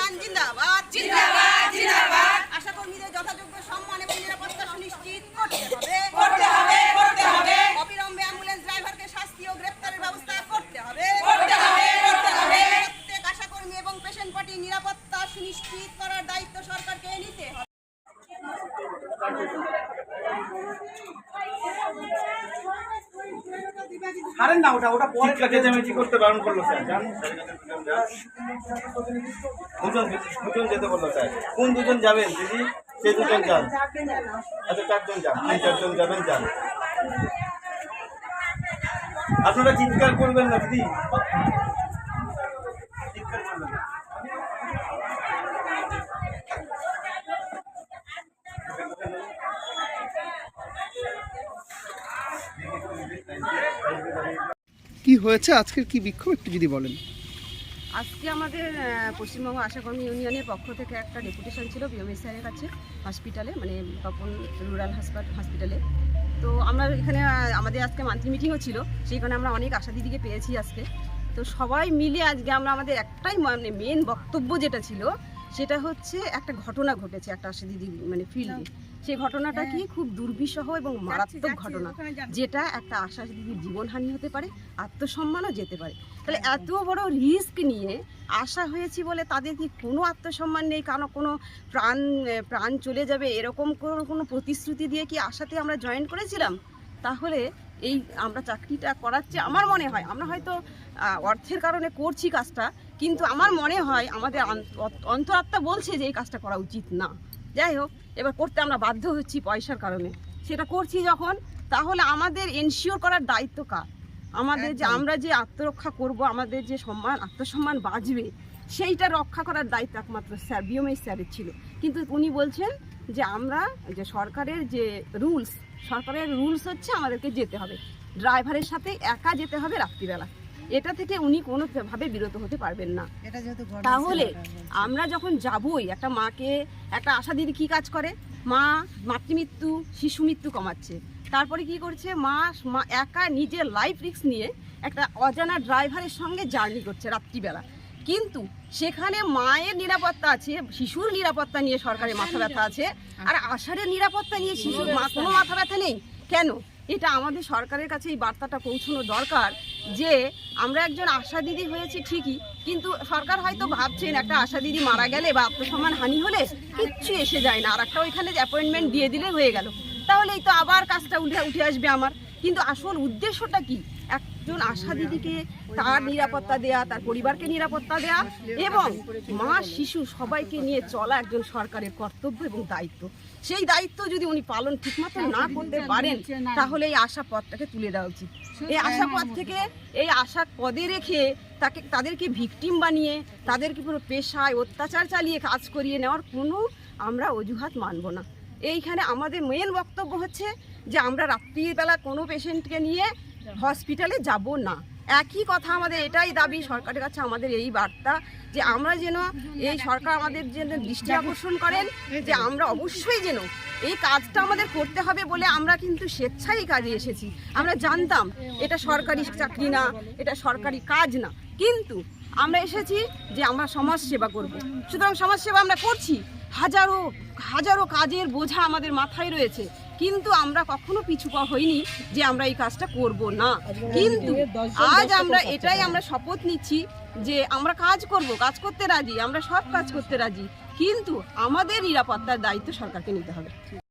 আশাকর্মী union ছাড়েন না ওটা ওটা পরে আমি চেঁচামেচি করতে বারণ করল স্যার? জান দুজন দুজন যেতে বলল স্যার? কোন দুজন যাবেন দিদি? সে দুজন যান? আচ্ছা চারজন যান। তিন চারজন যাবেন যান। আপনারা চিৎকার করবেন না দিদি চিৎকার করবেন না। কি হয়েছে? আজকের কি বিক্ষোভ? একটু যদি বলেন। আজকে আমাদের পশ্চিমবঙ্গ আশাকর্মী ইউনিয়নের পক্ষ থেকে একটা ডেপুটেশন ছিল বিএমএস স্যারের কাছে, হসপিটালে মানে তপন রুরাল হসপিটালে। তো আমরা এখানে আমাদের আজকে মান্থলি মিটিংও ছিল সেইখানে আমরা অনেক আশা দিদিকে পেয়েছি আজকে। তো সবাই মিলে আজকে আমরা আমাদের একটাই মানে মেন বক্তব্য যেটা ছিল সেটা হচ্ছে একটা ঘটনা ঘটেছে একটা আশা দিদি মানে ফিল্ডে। সেই ঘটনাটা কি খুব দুর্বিষহ এবং মারাত্মক ঘটনা যেটা একটা আশা দিদির জীবনহানি হতে পারে আত্মসম্মানও যেতে পারে। তাহলে এত বড় রিস্ক নিয়ে আশা হয়েছি বলে তাদের কি কোনো আত্মসম্মান নেই কারণ কোনো প্রাণ প্রাণ চলে যাবে এরকম কোনো কোনো প্রতিশ্রুতি দিয়ে কি আশাতে আমরা জয়েন করেছিলাম? তাহলে এই আমরা চাকরিটা করাচ্ছে আমার মনে হয় আমরা হয়তো অর্থের কারণে করছি কাজটা কিন্তু আমার মনে হয় আমাদের অন্তরাত্মা বলছে যে এই কাজটা করা উচিত না। যাই হোক এবার করতে আমরা বাধ্য হচ্ছি পয়সার কারণে। সেটা করছি যখন তাহলে আমাদের এনশিওর করার দায়িত্ব কার? আমাদের যে আমরা যে আত্মরক্ষা করব আমাদের যে সম্মান আত্মসম্মান বাঁচবে সেইটা রক্ষা করার দায়িত্ব একমাত্র স্যার বিএমএ স্যারের ছিল। কিন্তু উনি বলছেন যে আমরা যে সরকারের যে রুলস সরকারের রুলস হচ্ছে আমাদেরকে যেতে হবে। ড্রাইভারের সাথে একা যেতে হবে রাত্রিবেলা। এটা থেকে উনি কোনোভাবে বিরত হতে পারবেন না। তাহলে আমরা যখন যাবই একটা মাকে একটা আশা দিদি কী কাজ করে? মা মাতৃমৃত্যু শিশু মৃত্যু কমাচ্ছে। তারপরে কি করছে? মা মা একা নিজের লাইফ রিস্ক নিয়ে একটা অজানা ড্রাইভারের সঙ্গে জার্নি করছে রাত্রিবেলা। কিন্তু সেখানে মায়ের নিরাপত্তা আছে শিশুর নিরাপত্তা নিয়ে সরকারের মাথা ব্যথা আছে আর আষাঢ়ের নিরাপত্তা নিয়ে শিশুর মা কোনো মাথা ব্যথা নেই। কেন? এটা আমাদের সরকারের কাছে এই বার্তাটা পৌঁছানো দরকার। যে আমরা একজন আশা দিদি হয়েছি ঠিকই, কিন্তু সরকার হয়তো ভাবছেন একটা আশা দিদি মারা গেলে বা আত্মসম্মান হানি হলে কিচ্ছু এসে যায় না, আর একটা ওইখানে অ্যাপয়েন্টমেন্ট দিয়ে দিলে হয়ে গেল। তাহলেই তো আবার কাজটা উঠে উঠে আসবে আমার। কিন্তু আসল উদ্দেশ্যটা কি? একজন আশা দিদিকে তার নিরাপত্তা দেয়া, তার পরিবারকে নিরাপত্তা দেয়া এবং মা, শিশু সবাইকে নিয়ে চলা একজন সরকারের কর্তব্য এবং দায়িত্ব। সেই দায়িত্ব যদি উনি পালন ঠিকমতো না করতে পারেন, তাহলে এই আশা পথটাকে তুলে দেওয়া উচিত। এই আশা পথ থেকে এই আশা পদে রেখে তাকে, তাদেরকে ভিকটিম বানিয়ে, তাদেরকে পুরো পেশায় অত্যাচার চালিয়ে কাজ করিয়ে নেওয়ার কোনো আমরা অজুহাত মানব না। এইখানে আমাদের মেন বক্তব্য হচ্ছে যে আমরা রাত্রিবেলা কোনো পেশেন্টকে নিয়ে হসপিটালে যাব না। একই কথা আমাদের, এটাই দাবি সরকারের কাছে, আমাদের এই বার্তা যে আমরা যেন এই সরকার আমাদের যেন দৃষ্টি আকর্ষণ করেন, যে আমরা অবশ্যই যেন এই কাজটা আমাদের করতে হবে বলে আমরা কিন্তু স্বেচ্ছায় কাজে এসেছি। আমরা জানতাম, এটা সরকারি চাকরি না, এটা সরকারি কাজ না। কিন্তু আমরা এসেছি যে আমরা সমাজ সেবা করব। সুতরাং সমাজ সেবা আমরা করছি। হাজারো হাজারো কাজের বোঝা আমাদের মাথায় রয়েছে। কিন্তু আমরা কখনো পিছু পা হইনি যে আমরা এই কাজটা করব না। কিন্তু আজ আমরা এটাই আমরা শপথ নিচ্ছি যে আমরা কাজ করব কাজ করতে রাজি আমরা সব কাজ করতে রাজি কিন্তু আমাদের নিরাপত্তার দায়িত্ব সরকারকে নিতে হবে।